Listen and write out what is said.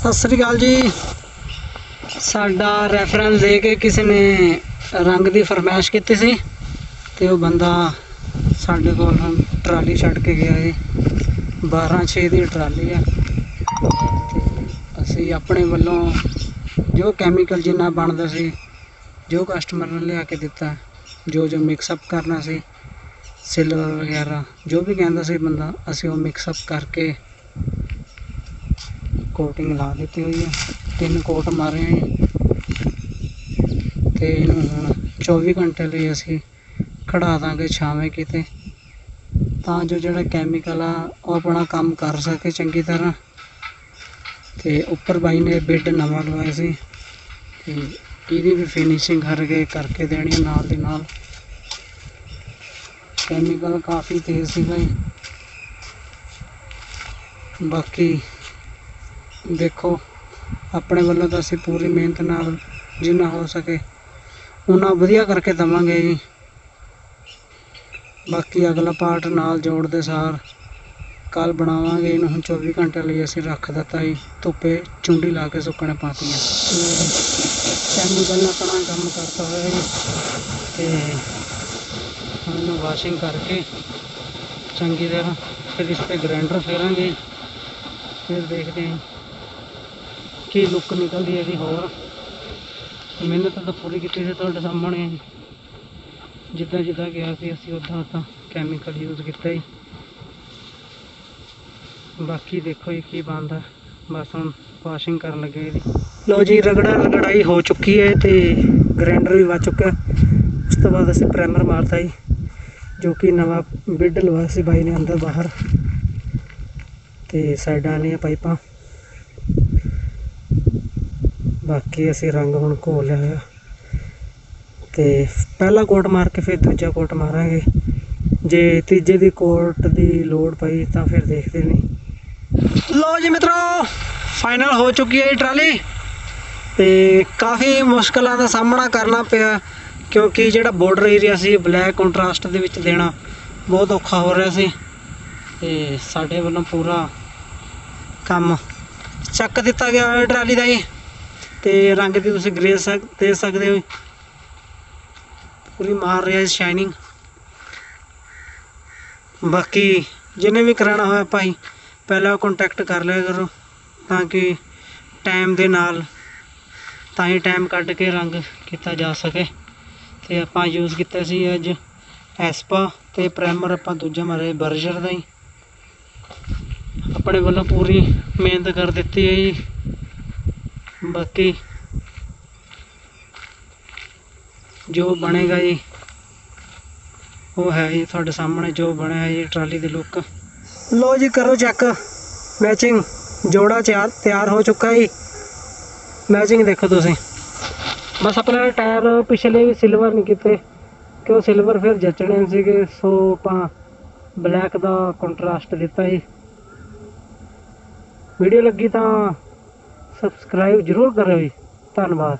ਸਤਿ ਸ੍ਰੀ ਅਕਾਲ ਜੀ। ਸਾਡਾ ਰੈਫਰੈਂਸ ਦੇ ਕੇ ਕਿਸੇ ਨੇ ਰੰਗ ਦੀ ਫਰਮਾਇਸ਼ ਕੀਤੀ ਸੀ ਤੇ ਉਹ ਬੰਦਾ ਸਾਡੇ ਕੋਲ ਹੁਣ ਟਰਾਲੀ ਛੱਡ ਕੇ ਗਿਆ ਜੀ 12 6 ਦੀ ਟਰਾਲੀ ਆ। ਅਸੀਂ ਆਪਣੇ ਵੱਲੋਂ ਜੋ ਕੈਮੀਕਲ ਜਿੰਨਾ ਬਣਦਾ ਸੀ, ਜੋ ਕਸਟਮਰ ਨੇ ਲਿਆ ਕੇ ਦਿੱਤਾ, ਜੋ ਜੋ ਮਿਕਸ ਅਪ ਕਰਨਾ ਸੀ ਸਿਲਵਰ ਵਗੈਰਾ, ਜੋ ਵੀ ਕਹਿੰਦਾ ਸੀ ਬੰਦਾ, ਅਸੀਂ ਉਹ ਮਿਕਸ ਅਪ ਕਰਕੇ ਕੋਟਿੰਗ ਲਾ ਦਿੱਤੀ ਹੋਈ ਹੈ ਤਿੰਨ ਕੋਟ ਮਾਰੇ ਆ ਤੇ ਇਹਨੂੰ ਹੁਣ 24 ਘੰਟੇ ਲਈ ਅਸੀਂ ਖੜਾ ਦਾਂਗੇ ਛਾਵੇਂ ਕਿਤੇ। ਤਾਂ ਜੋ ਜਿਹੜਾ ਕੈਮੀਕਲ ਆ, ਉਹ ਆਪਣਾ ਕੰਮ ਕਰ ਸਕੇ ਚੰਗੀ ਤਰ੍ਹਾਂ। ਤੇ ਉੱਪਰ ਬਾਈ ਨੇ ਬੈੱਡ ਨਵਾਂ ਲਵਾਇਆ ਸੀ। ਤੇ ਇਹਦੀ ਵੀ ਫਿਨਿਸ਼ਿੰਗ ਕਰਕੇ ਕਰਕੇ ਦੇਣੀ ਨਾਲ ਦੀ ਨਾਲ। ਕੈਮੀਕਲ ਕਾਫੀ ਤੇਜ਼ ਸੀ ਬਾਈ ਬਾਕੀ ਦੇਖੋ, ਆਪਣੇ ਵੱਲੋਂ ਤਾਂ ਅਸੀਂ ਪੂਰੀ ਮਿਹਨਤ ਨਾਲ ਜਿੰਨਾ ਹੋ ਸਕੇ ਉਹਨਾਂ ਵਧੀਆ ਕਰਕੇ ਦਵਾਂਗੇ ਜੀ। ਬਾਕੀ ਅਗਲਾ ਪਾਰਟ ਨਾਲ ਜੋੜਦੇ ਸਾਰ ਕੱਲ ਬਣਾਵਾਂਗੇ ਇਹਨੂੰ, ਹੁਣ 24 ਘੰਟੇ ਲਈ ਅਸੀਂ ਰੱਖ ਦਿੱਤਾ ਜੀ, ਧੁੱਪੇ ਚੁੰਡੀ ਲਾ ਕੇ ਸੁੱਕਣੇ ਪਾਤੀਆਂ। ਕੈਮੀਕਲ ਆਪਣਾ ਕੰਮ ਕਰਤਾ ਹੋਇਆ ਜੀ, ਤੇ ਹੁਣ ਇਹਨੂੰ ਵਾਸ਼ਿੰਗ ਕਰਕੇ ਚੰਗੀ ਤਰ੍ਹਾਂ ਫਿਰ ਇਸ ਤੇ ਗ੍ਰਾਈਂਡਰ ਫੇਰਾਂਗੇ, ਫਿਰ ਦੇਖਦੇ ਹਾਂ। ਕੀ ਲੁੱਕ ਨਿਕਲਦੀ ਹੈ ਇਹਦੀ ਹੋਰ? ਮਿਹਨਤ ਤਾਂ ਪੂਰੀ ਕੀਤੀ ਸੀ ਤੁਹਾਡੇ ਸਾਹਮਣੇ। ਹੈ। ਜਿੱਦਾਂ ਜਿੱਦਾਂ ਗਿਆ ਸੀ ਅਸੀਂ ਉਦਾਂ ਤਾਂ ਕੈਮੀਕਲ ਯੂਜ਼ ਕੀਤਾ ਜੀ। ਬਾਕੀ ਦੇਖੋ ਜੀ ਕੀ ਬਣਦਾ। ਬਸ ਹੁਣ ਵਾਸ਼ਿੰਗ ਕਰਨ ਲੱਗੇ ਇਹਦੀ ਲੋ ਜੀ, ਰਗੜਾ ਰਗੜਾਈ ਹੋ ਚੁੱਕੀ ਹੈ ਤੇ ਗ੍ਰੈਂਡਰ ਵੀ ਵੱਜ ਚੁੱਕਾ। ਉਸ ਤੋਂ ਬਾਅਦ ਅਸੀਂ ਪ੍ਰਾਈਮਰ ਮਾਰਤਾ ਜੀ, ਜੋ ਕਿ ਨਵਾਂ ਬਿੱਡ ਲਵਾਇਆ ਸੀ ਬਾਈ ਨੇ ਅੰਦਰ ਬਾਹਰ। ਤੇ ਸਾਈਡਾਂ ਵਾਲੀਆਂ ਪਾਈਪਾਂ। ਬਾਕੀ ਅਸੀਂ ਰੰਗ ਹੁਣ ਘੋਲ ਲਿਆ ਹੋਇਆ। ਤੇ ਪਹਿਲਾ ਕੋਟ ਮਾਰ ਕੇ ਫਿਰ ਦੂਜਾ ਕੋਟ ਮਾਰਾਂਗੇ। ਜੇ ਤੀਜੇ ਦੀ ਕੋਟ ਦੀ ਲੋੜ ਪਈ ਤਾਂ ਫਿਰ ਦੇਖਦੇ ਨਹੀਂ ਲੋ ਜੀ ਮਿੱਤਰੋ ਫਾਈਨਲ ਹੋ ਚੁੱਕੀ ਹੈ ਇਹ ਟਰਾਲੀ। ਤੇ ਕਾਫੀ ਮੁਸ਼ਕਲਾਂ ਦਾ ਸਾਹਮਣਾ ਕਰਨਾ ਪਿਆ, ਕਿਉਂਕਿ ਜਿਹੜਾ ਬਾਰਡਰ ਏਰੀਆ ਸੀ ਬਲੈਕ ਕੰਟਰਾਸਟ ਦੇ ਵਿੱਚ ਦੇਣਾ ਬਹੁਤ ਔਖਾ ਹੋ ਰਿਹਾ ਸੀ। ਤੇ ਸਾਡੇ ਵੱਲੋਂ ਪੂਰਾ ਕੰਮ ਚੱਕ ਦਿੱਤਾ ਗਿਆ ਹੈ ਟਰਾਲੀ ਦਾ ਜੀ। ਤੇ ਰੰਗ ਦੀ ਤੁਸੀਂ ਗ੍ਰੇਸ ਦੇ ਸਕਦੇ ਹੋ। ਪੂਰੀ ਮਾਰ ਰਿਹਾ ਸ਼ਾਈਨਿੰਗ ਬਾਕੀ ਜਿਹਨੇ ਵੀ ਕਰਾਉਣਾ ਹੋਇਆ ਭਾਈ, ਪਹਿਲਾਂ ਕੰਟੈਕਟ ਕਰ ਲਿਆ ਕਰੋ, ਤਾਂ ਕਿ ਟਾਈਮ ਦੇ ਨਾਲ ਤਾਂ ਹੀ ਟਾਈਮ ਕੱਢ ਕੇ ਰੰਗ ਕੀਤਾ ਜਾ ਸਕੇ। ਤੇ ਆਪਾਂ ਯੂਜ਼ ਕੀਤਾ ਸੀ ਅੱਜ ਐਸਪਾ ਤੇ ਪ੍ਰਾਈਮਰ ਆਪਾਂ ਦੂਜਾ ਮਾਰੇ ਬਰਜਰ ਦਾ ਹੀ। ਆਪਣੇ ਵੱਲੋਂ ਪੂਰੀ ਮਿਹਨਤ ਕਰ ਦਿੱਤੀ ਹੈ ਜੀ। ਬਾਕੀ ਜੋ ਬਣੇਗਾ ਜੀ, ਉਹ ਹੈ ਜੀ ਤੁਹਾਡੇ ਸਾਹਮਣੇ ਜੋ ਬਣਿਆ ਹੈ ਜੀ ਟਰਾਲੀ ਦੀ ਲੁੱਕ। ਲੋ ਜੀ ਕਰੋ ਚੈੱਕ ਮੈਚਿੰਗ ਜੋੜਾ ਚਾਰ ਤਿਆਰ ਹੋ ਚੁੱਕਾ ਜੀ। ਮੈਚਿੰਗ ਦੇਖੋ ਤੁਸੀਂ। ਬਸ ਆਪਣੇ ਟਾਇਰ ਪਿਛਲੇ ਵੀ ਸਿਲਵਰ ਨਹੀਂ ਕੀਤੇ, ਕਿਉਂ ਸਿਲਵਰ ਫਿਰ ਜੱਚਣੇ ਸੀਗੇ, ਸੋ ਆਪਾਂ ਬਲੈਕ ਦਾ ਕੰਟਰਾਸਟ ਦਿੱਤਾ ਜੀ। ਵੀਡੀਓ ਲੱਗੀ ਤਾਂ ਸਬਸਕ੍ਰਾਈਬ ਜ਼ਰੂਰ ਕਰੋ ਜੀ। ਧੰਨਵਾਦ।